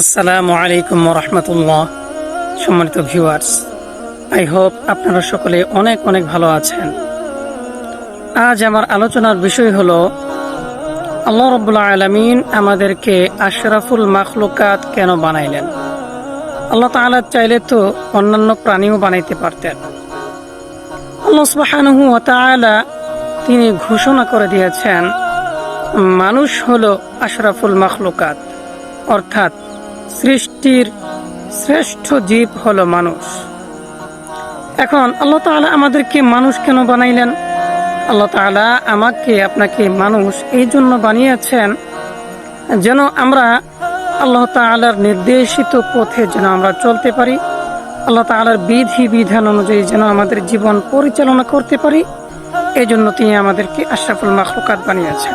আসসালামু আলাইকুম রহমতুল্লাহ। সম্মানিত ভিউয়ার্স, আই হোপ আপনারা সকলে অনেক অনেক ভালো আছেন। আজ আমার আলোচনার বিষয় হলো, আল্লাহ রব্বুল্লাহ আলমিন আমাদেরকে আশরাফুল মাখলুকাত কেন বানাইলেন? আল্লাহ তাআলা চাইলে তো অন্যান্য প্রাণীও বানাইতে পারতেন। আল্লাহ ওয়া তিনি ঘোষণা করে দিয়েছেন, মানুষ হলো আশরাফুল মাখলুকাত, অর্থাৎ সৃষ্টির শ্রেষ্ঠ জীব হলো মানুষ। এখন আল্লাহ তাআলা আমাদেরকে মানুষ কেন বানাইলেন? আল্লাহ তাআলা আমাকে, আপনাকে মানুষ এই জন্য বানিয়েছেন যেন আমরা আল্লাহ তাআলার নির্দেশিত পথে যেন আমরা চলতে পারি, আল্লাহ তাআলার বিধি বিধান অনুযায়ী যেন আমাদের জীবন পরিচালনা করতে পারি। এই জন্য তিনি আমাদেরকে আশরাফুল মাখলুকাত বানিয়েছেন।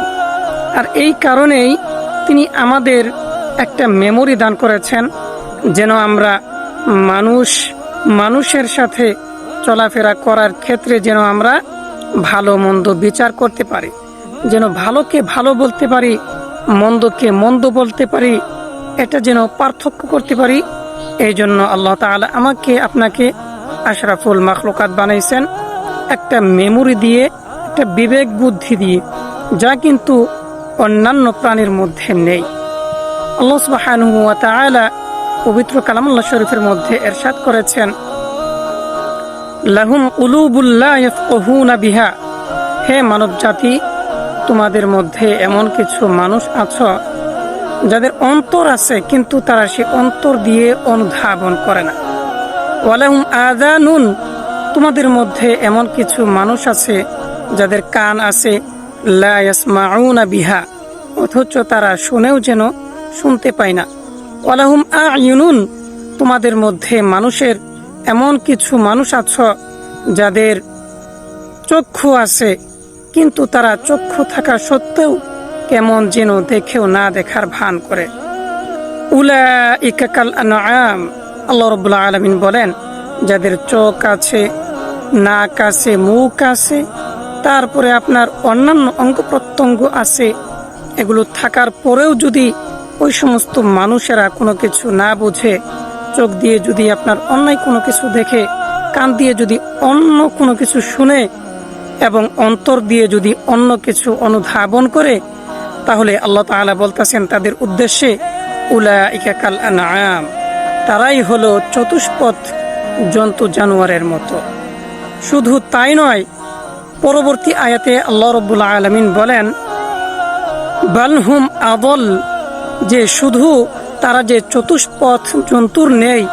আর এই কারণেই তিনি আমাদের একটা মেমোরি দান করেছেন, যেন আমরা মানুষ, মানুষের সাথে চলাফেরা করার ক্ষেত্রে যেন আমরা ভালো, মন্দ বিচার করতে পারি। যেন ভালোকে ভালো বলতে পারি, মন্দকে মন্দ বলতে পারি, এটা যেন পার্থক্য করতে পারি, এই জন্য আল্লাহ তাআলা আমাকে, আপনাকে আশরাফুল মাখলুকাত বানাইছেন একটা মেমোরি দিয়ে, একটা বিবেক বুদ্ধি দিয়ে, যা কিন্তু অন্যান্য প্রাণীর মধ্যে নেই। আল্লাহ সুবহানাহু ওয়া পবিত্র কালামুল্লাহ শরীফের মধ্যে এরশাদ করেছেন। লাহুম উলুবুল্লাহ ইয়াফকাহুনা বিহা। হে মানব জাতি তোমাদের মধ্যে এমন কিছু মানুষ আছ, যাদের অন্তর আছে কিন্তু তারা সে অন্তর দিয়ে অনুধাবন করে না। ওয়ালাহুম আযানুন, তোমাদের মধ্যে এমন কিছু মানুষ আছে যাদের কান আছে, লা ইয়াসমাউনা বিহা, অথচ তারা শুনেও যেন শুনতে পায় না। ওয়ালাহুম আয়ুনুন, তোমাদের মধ্যে মানুষের এমন কিছু মানুষ আছ যাদের চক্ষু আছে, কিন্তু তারা চক্ষু থাকা সত্ত্বেও কেমন যেন দেখেও না দেখার ভান করে। উলা ইকাকাল আনআম, আল্লাহ রবুল্লা আলমিন বলেন, যাদের চোখ আছে, নাক আছে, মুখ আছে, তারপরে আপনার অন্যান্য অঙ্গ প্রত্যঙ্গ আছে, এগুলো থাকার পরেও যদি ওই সমস্ত মানুষেরা কোনো কিছু না বুঝে চোখ দিয়ে যদি আপনার অন্যায় কোনো কিছু দেখে, কান দিয়ে যদি অন্য কোনো কিছু শুনে এবং অন্তর দিয়ে যদি অন্য কিছু অনুধাবন করে, তাহলে আল্লাহ তাআলা বলতেছেন তাদের উদ্দেশ্যে উলা ইকাকাল আনাম তারাই হলো চতুষ্পথ জন্তু জানোয়ারের মতো। শুধু তাই নয়, পরবর্তী আয়াতে আল্লাহ রব্বুল্লা আলমিন বলেন বালহুম আদল যে শুধু তারা যে চতুষ্পথ জন্তুর নেই,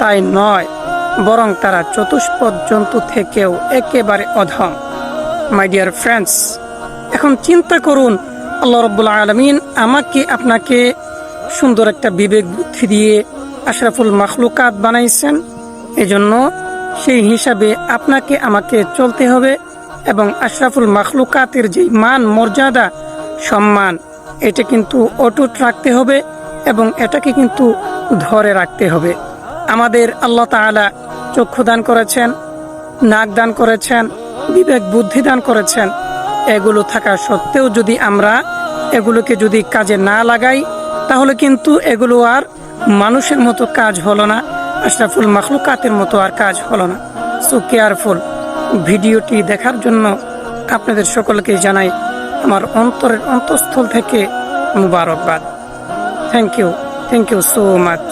তাই নয়, বরং তারা চতুষ্পথ জন্তু থেকেও একেবারে অধম। মাই ডিয়ার ফ্রেন্ডস এখন চিন্তা করুন, আল্লাহ রব্বুল্লা আলমিন আমাকে আপনাকে সুন্দর একটা বিবেক বুদ্ধি দিয়ে আশরাফুল মাখলুকাত বানাইছেন। এজন্য সেই হিসাবে আপনাকে আমাকে চলতে হবে এবং আশরাফুল মাখলুকাতের যে মান, মর্যাদা, সম্মান এটা কিন্তু অটুট রাখতে হবে এবং এটাকে কিন্তু ধরে রাখতে হবে। আমাদের আল্লাহ তাআলা চক্ষু দান করেছেন, নাক দান করেছেন, বিবেক বুদ্ধি দান করেছেন। এগুলো থাকা সত্ত্বেও যদি আমরা এগুলোকে যদি কাজে না লাগাই, তাহলে কিন্তু এগুলো আর মানুষের মতো কাজ হলো না, আশরাফুল মাখলুকাতের মতো আর কাজ হলো না। So careful. ভিডিওটি দেখার জন্য আপনাদের সকলকে জানাই আমার অন্তরের অন্তঃস্থল থেকে মুবারকবাদ। Thank you thank you so much